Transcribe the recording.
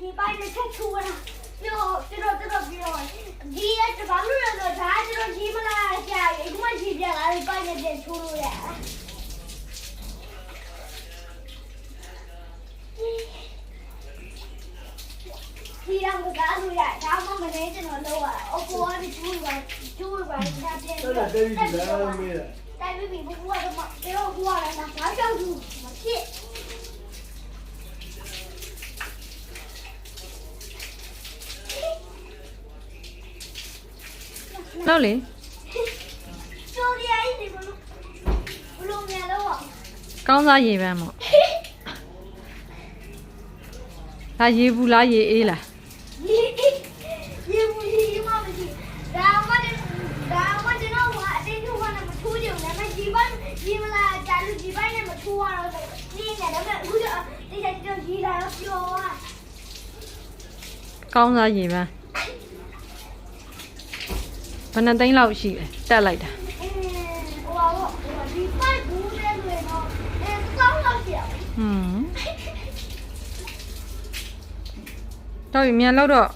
你把人家吃粗了，又这这种这种，你也是管路人都穿，这种鸡毛烂下雨什么区别？你把人家吃粗了。你让个啥路呀？他还没那点能，我哥你追吧，追吧，他别你，他别你，再别别不婆他妈，给我过来，拿香蕉煮，我去。 လည်းငါကြောက်ဘူးမဖြစ်နောက်လေကျော်ရည်ဒီဘလို့ဘလို့မြန်တော့ကောင်းစားရေပန်းပေါ့ဒါရေဘူးလားရေအေးလားဒီဒီမူဒီမမရှိဒါမှဒါမှကျွန်တော်ကအတင်းထုတ်မှမထိုးကြဘူးဒါပေမဲ့ဒီဘက်ဒီမလာကြာလို့ဒီဘက်နဲ့မထိုးရတော့ဒီနေဒါပေမဲ့အခုတော့ဒီချက်ကျွန်တော်ကြီးလာတော့ပြောอ่ะကောင်းစားရေပန်းဘ ယ်နှစ်သိန်းလောက်ရှိလဲတက်လိုက်တာအဲဟိုပါဟိုဒီပိုက်ဘူးလဲဆိုရင်တော့အဲကောင်းတော့ပြောဟွန်းတော့မြန်လောက်တော့